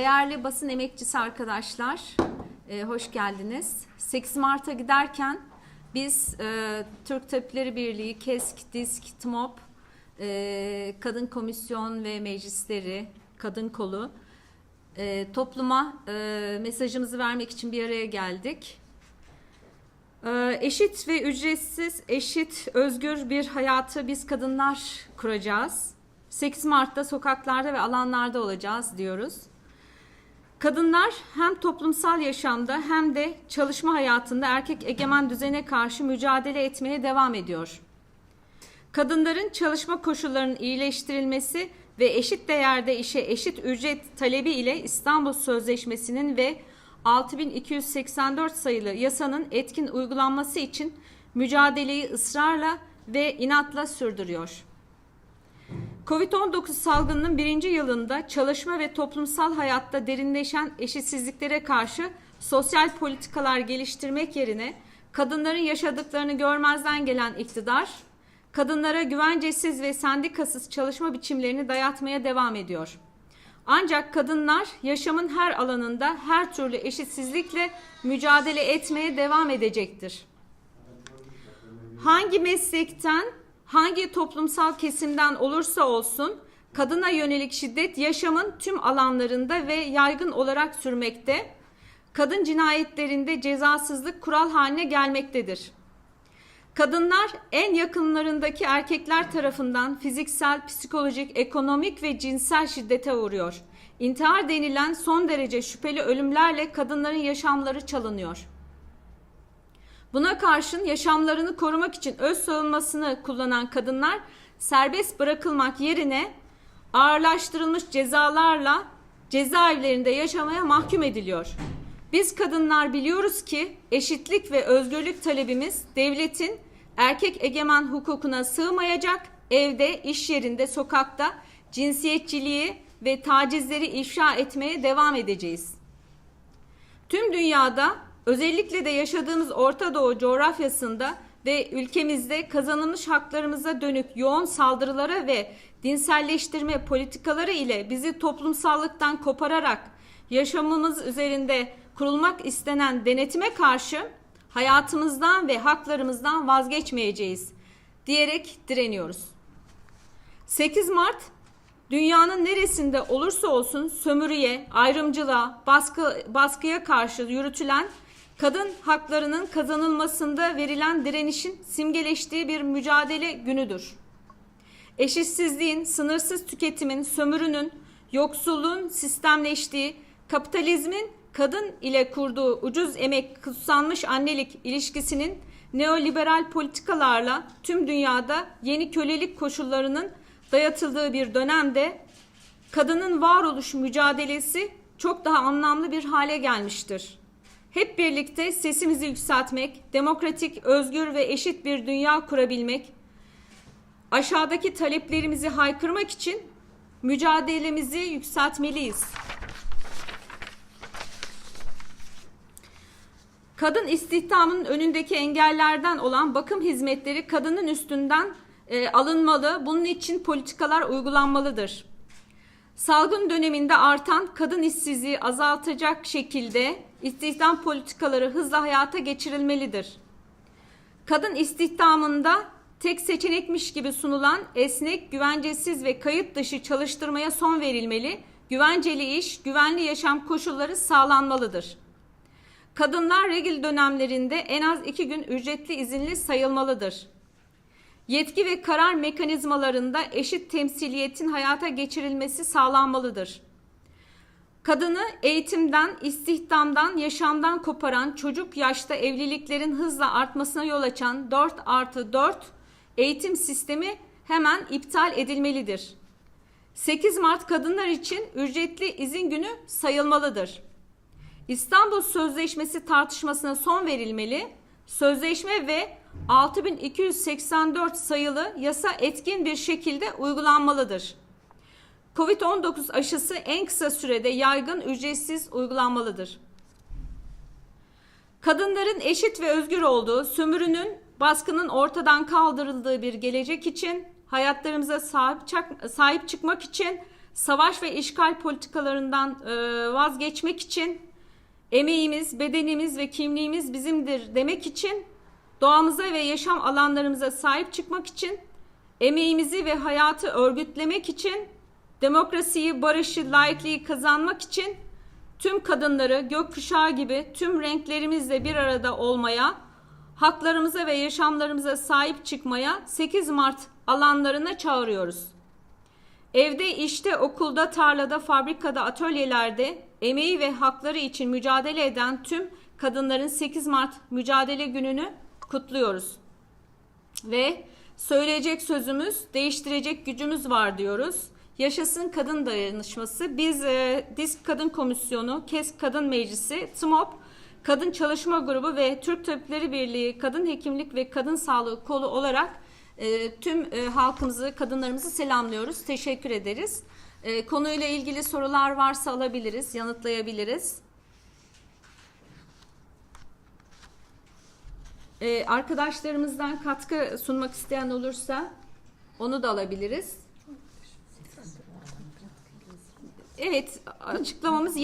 Değerli basın emekçisi arkadaşlar, e, hoş geldiniz. 8 Mart'a giderken biz e, Türk Tabipleri Birliği, KESK, DİSK, TMOP, e, Kadın Komisyon ve Meclisleri, Kadın Kolu e, topluma e, mesajımızı vermek için bir araya geldik. E, eşit ve ücretsiz, eşit, özgür bir hayatı biz kadınlar kuracağız. 8 Mart'ta sokaklarda ve alanlarda olacağız diyoruz. Kadınlar hem toplumsal yaşamda hem de çalışma hayatında erkek egemen düzene karşı mücadele etmeye devam ediyor. Kadınların çalışma koşullarının iyileştirilmesi ve eşit değerde işe eşit ücret talebi ile İstanbul Sözleşmesi'nin ve 6284 sayılı yasanın etkin uygulanması için mücadeleyi ısrarla ve inatla sürdürüyor. Covid-19 salgınının birinci yılında çalışma ve toplumsal hayatta derinleşen eşitsizliklere karşı sosyal politikalar geliştirmek yerine kadınların yaşadıklarını görmezden gelen iktidar, kadınlara güvencesiz ve sendikasız çalışma biçimlerini dayatmaya devam ediyor. Ancak kadınlar yaşamın her alanında her türlü eşitsizlikle mücadele etmeye devam edecektir. Hangi meslekten, hangi toplumsal kesimden olursa olsun kadına yönelik şiddet yaşamın tüm alanlarında ve yaygın olarak sürmekte. Kadın cinayetlerinde cezasızlık kural haline gelmektedir. Kadınlar en yakınlarındaki erkekler tarafından fiziksel, psikolojik, ekonomik ve cinsel şiddete uğruyor. İntihar denilen son derece şüpheli ölümlerle kadınların yaşamları çalınıyor. Buna karşın yaşamlarını korumak için öz savunmasını kullanan kadınlar serbest bırakılmak yerine ağırlaştırılmış cezalarla cezaevlerinde yaşamaya mahkum ediliyor. Biz kadınlar biliyoruz ki eşitlik ve özgürlük talebimiz devletin erkek egemen hukukuna sığmayacak, evde, iş yerinde, sokakta cinsiyetçiliği ve tacizleri ifşa etmeye devam edeceğiz. Tüm dünyada özellikle de yaşadığımız Orta Doğu coğrafyasında ve ülkemizde kazanılmış haklarımıza dönük yoğun saldırılara ve dinselleştirme politikaları ile bizi toplumsallıktan kopararak yaşamımız üzerinde kurulmak istenen denetime karşı hayatımızdan ve haklarımızdan vazgeçmeyeceğiz diyerek direniyoruz. 8 Mart dünyanın neresinde olursa olsun sömürüye, ayrımcılığa, baskı, baskıya karşı yürütülen kadın haklarının kazanılmasında verilen direnişin simgeleştiği bir mücadele günüdür. Eşitsizliğin, sınırsız tüketimin, sömürünün, yoksulluğun sistemleştiği, kapitalizmin kadın ile kurduğu ucuz emek kutsanmış annelik ilişkisinin neoliberal politikalarla tüm dünyada yeni kölelik koşullarının dayatıldığı bir dönemde kadının varoluş mücadelesi çok daha anlamlı bir hale gelmiştir. Hep birlikte sesimizi yükseltmek, demokratik, özgür ve eşit bir dünya kurabilmek, aşağıdaki taleplerimizi haykırmak için mücadelemizi yükseltmeliyiz. Kadın istihdamının önündeki engellerden olan bakım hizmetleri kadının üstünden e, alınmalı. Bunun için politikalar uygulanmalıdır. Salgın döneminde artan kadın işsizliği azaltacak şekilde istihdam politikaları hızla hayata geçirilmelidir. Kadın istihdamında tek seçenekmiş gibi sunulan esnek, güvencesiz ve kayıt dışı çalıştırmaya son verilmeli. Güvenceli iş, güvenli yaşam koşulları sağlanmalıdır. Kadınlar regil dönemlerinde en az iki gün ücretli izinli sayılmalıdır. Yetki ve karar mekanizmalarında eşit temsiliyetin hayata geçirilmesi sağlanmalıdır. Kadını eğitimden, istihdamdan, yaşamdan koparan çocuk yaşta evliliklerin hızla artmasına yol açan 4 artı 4 eğitim sistemi hemen iptal edilmelidir. 8 Mart kadınlar için ücretli izin günü sayılmalıdır. İstanbul Sözleşmesi tartışmasına son verilmeli. Sözleşme ve 6284 sayılı yasa etkin bir şekilde uygulanmalıdır. Covid-19 aşısı en kısa sürede yaygın ücretsiz uygulanmalıdır. Kadınların eşit ve özgür olduğu, sömürünün, baskının ortadan kaldırıldığı bir gelecek için, hayatlarımıza sahip, sahip çıkmak için savaş ve işgal politikalarından e, vazgeçmek için, emeğimiz, bedenimiz ve kimliğimiz bizimdir demek için, doğamıza ve yaşam alanlarımıza sahip çıkmak için, emeğimizi ve hayatı örgütlemek için, demokrasiyi, barışı, laikliği kazanmak için, tüm kadınları gökkuşağı gibi tüm renklerimizle bir arada olmaya, haklarımıza ve yaşamlarımıza sahip çıkmaya 8 Mart alanlarına çağırıyoruz. Evde, işte, okulda, tarlada, fabrikada, atölyelerde emeği ve hakları için mücadele eden tüm kadınların 8 Mart mücadele gününü kutluyoruz. Ve söyleyecek sözümüz, değiştirecek gücümüz var diyoruz. Yaşasın Kadın Dayanışması. Biz e, DİSK Kadın Komisyonu, KESK Kadın Meclisi, TMOP, Kadın Çalışma Grubu ve Türk Tabipleri Birliği Kadın Hekimlik ve Kadın Sağlığı Kolu olarak e, tüm e, halkımızı, kadınlarımızı selamlıyoruz. Teşekkür ederiz. E, konuyla ilgili sorular varsa alabiliriz, yanıtlayabiliriz. E, arkadaşlarımızdan katkı sunmak isteyen olursa onu da alabiliriz. Evet, açıklamamız